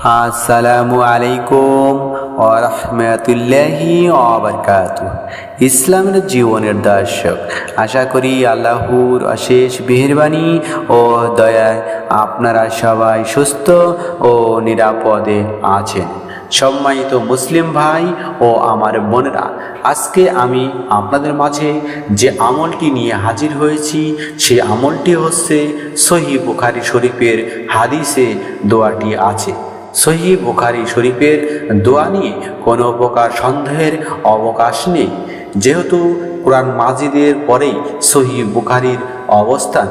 আসসালামু আলাইকুম ওরহমতুল্লাহি ওবরকাত ইসলামের জীবনের দর্শক, আশা করি আল্লাহর অশেষ মেহরবানি ও দয়ায় আপনারা সবাই সুস্থ ও নিরাপদে আছেন। সম্মানিত মুসলিম ভাই ও আমার বোনেরা, আজকে আমি আপনাদের মাঝে যে আমলটি নিয়ে হাজির হয়েছি, সে আমলটি হচ্ছে সহি বুখারি শরীফের হাদিসে দোয়াটি আছে। সহি বুখারি শরীফের দোয়া নিয়ে কোনো প্রকার সন্দেহের অবকাশ নেই। যেহেতু কোরআন মাজিদের পরেই সহি বুখারির অবস্থান।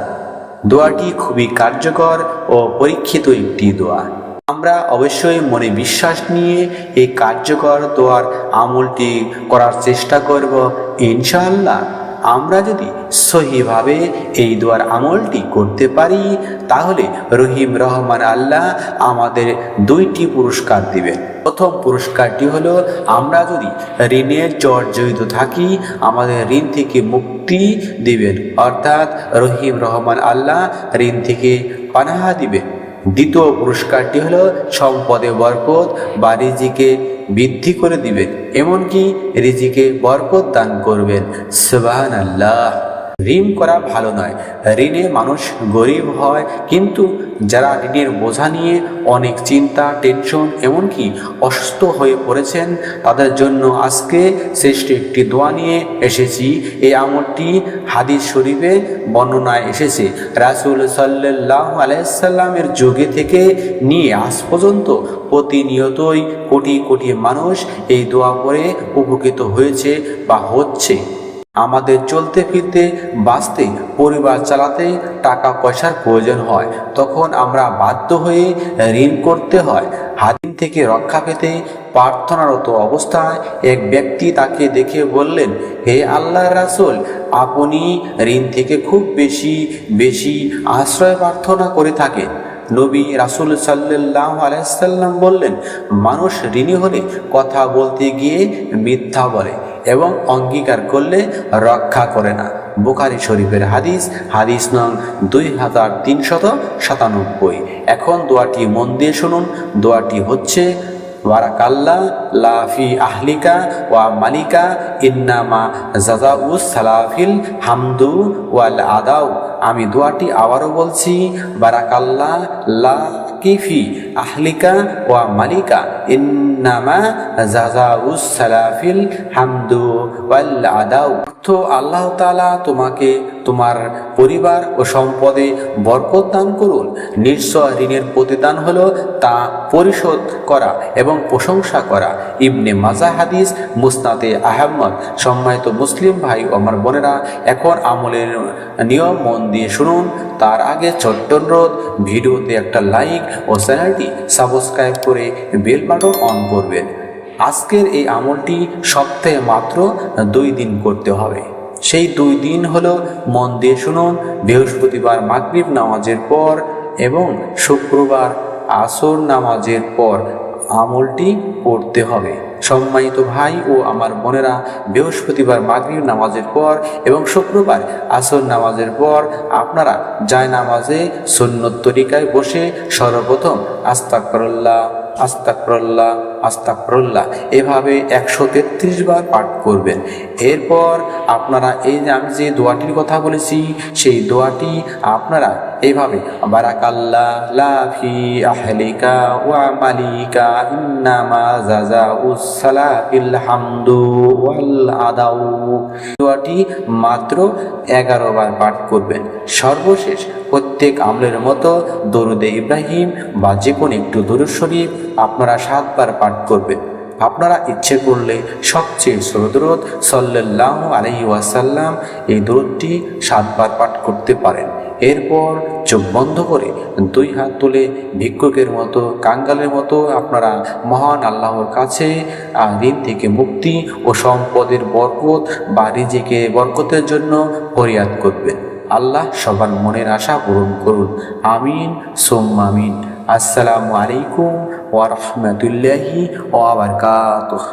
দোয়াটি খুবই কার্যকর ও পরীক্ষিত একটি দোয়া। আমরা অবশ্যই মনে বিশ্বাস নিয়ে এই কার্যকর দোয়ার আমলটি করার চেষ্টা করব ইনশাআল্লাহ। আমরা যদি সহিভাবে এই দোয়ার আমলটি করতে পারি, তাহলে রহিম রহমান আল্লাহ আমাদের দুইটি পুরস্কার দিবেন। প্রথম পুরস্কারটি হলো, আমরা যদি ঋণের জর্জরিত থাকি, আমাদের ঋণ থেকে মুক্তি দিবেন। অর্থাৎ রহিম রহমান আল্লাহ ঋণ থেকে পানাহা দিবেন। দ্বিতীয় পুরস্কারটি হলো সম্পদে বরকত, বা রিজিকে বৃদ্ধি করে দিবেন। এমনকি রিজিকে বরকত দান করবেন। সুবাহ আল্লাহ ঋণ করা ভালো নয়। ঋণে মানুষ গরিব হয়, কিন্তু যারা ঋণের বোঝা নিয়ে অনেক চিন্তা টেনশন এমনকি অসুস্থ হয়ে পড়েছেন, তাদের জন্য আজকে শ্রেষ্ঠ একটি দোয়া নিয়ে এসেছি। এই আমলটি হাদিস শরীফে বর্ণনায় এসেছে। রাসুল সাল্লাহ আলাইসাল্লামের যুগে থেকে নিয়ে আজ পর্যন্ত প্রতিনিয়তই কোটি কোটি মানুষ এই দোয়া পরে উপকৃত হয়েছে বা হচ্ছে। আমাদের চলতে ফিরতে, বাঁচতে, পরিবার চালাতে টাকা পয়সার প্রয়োজন হয়। তখন আমরা বাধ্য হয়ে ঋণ করতে হয়। হাদিন থেকে রক্ষা পেতে প্রার্থনারত অবস্থায় এক ব্যক্তি তাকে দেখে বললেন, হে আল্লাহ রাসুল, আপনি ঋণ থেকে খুব বেশি বেশি আশ্রয় প্রার্থনা করে থাকেন। নবী রাসুল সাল্লাহ আলাইসাল্লাম বললেন, মানুষ ঋণী হলে কথা বলতে গিয়ে মিথ্যা বলে। এবং অঙ্গীকার করলে রক্ষা করে না। বুখারি শরীফের হাদিস হাদিস নং দুই হাজার তিনশত সাতানব্বই। এখন দোয়াটি মন দিয়ে শুনুন। দোয়াটি হচ্ছে ওয়ারাকাল্লা লাফি আহলিকা ওয়া মালিকা ইন্নামা জাজাউস সালাফিল হামদু ওয়াল আদাউ। আমি দোয়াটি আবারও বলছি বারাকাল্লা লা কিফি আহলিকা ওয়া মালিকা। ইন্নামা জাজাউস সালাফিল হামদু ওয়াল আদাউ। তো আল্লাহ তাআলা তোমাকে তোমার পরিবার ও সম্পদে বরকত দান করুন। নিশ্চয় ঋণের প্রতিদান হলো তা পরিশোধ করা এবং প্রশংসা করা। ইবনে মাজা হাদিস মুসনাতে আহমদ। সম্মানিত মুসলিম ভাই আমার বোনেরা, এখন আমলের নিয়ম মন দিয়ে শুনুন। তার আগে ছোট্ট অনুরোধ, ভিডিওতে একটা লাইক ও চ্যানেলটি সাবস্ক্রাইব করে বেল বাটন অন করবেন। আজকের এই আমলটি সপ্তাহে মাত্র দুই দিন করতে হবে। সেই দুই দিন হলো মন দিয়ে শুনুন, বৃহস্পতিবার মাগরিব নামাজের পর এবং শুক্রবার আসর নামাজের পর আমলটি পড়তে হবে। সম্মানিত ভাই ও আমার বোনেরা, বৃহস্পতিবার মাগরিব নামাজের পর এবং শুক্রবার আসর নামাজের পর আপনারা যায় নামাজে সন্ন্যত তরিকায় বসে সর্বপ্রথম আস্তাকরল্লাহ আস্তাকরল্লাহ আস্তাকরল্লাহ এভাবে একশো তেত্রিশ বার পাঠ করবেন। এরপর আপনারা এই যে আমি যে দোয়াটির কথা বলেছি, সেই দোয়াটি আপনারা এইভাবে লাফি ওয়া মালিকা জাজা দোয়াটি মাত্র এগারো বার পাঠ করবেন। সর্বশেষ প্রত্যেক আমলের মতো দরুদে ইব্রাহিম বা যে কোনো একটু দরুদ শরীফ আপনারা সাতবার পাঠ করবেন। আপনারা ইচ্ছে করলে সবচেয়ে সরদরদ সাল্লাহ আলহি ওয়াসাল্লাম এই দরদটি সাতবার পাঠ করতে পারেন। এরপর চোখ বন্ধ করে দুই হাত তুলে ভিক্ষুকের মতো, কাঙ্গালের মতো আপনারা মহান আল্লাহর কাছে ঋণ থেকে মুক্তি ও সম্পদের বরকত বা রিজিকে বরকতের জন্য ফরিয়াদ করবেন। আল্লাহ সবার মনের আশা পূরণ করুন। আমিন সোম আমিন। আসসালামু আলাইকুম ওয়া ওয়া বারাকাতুহু।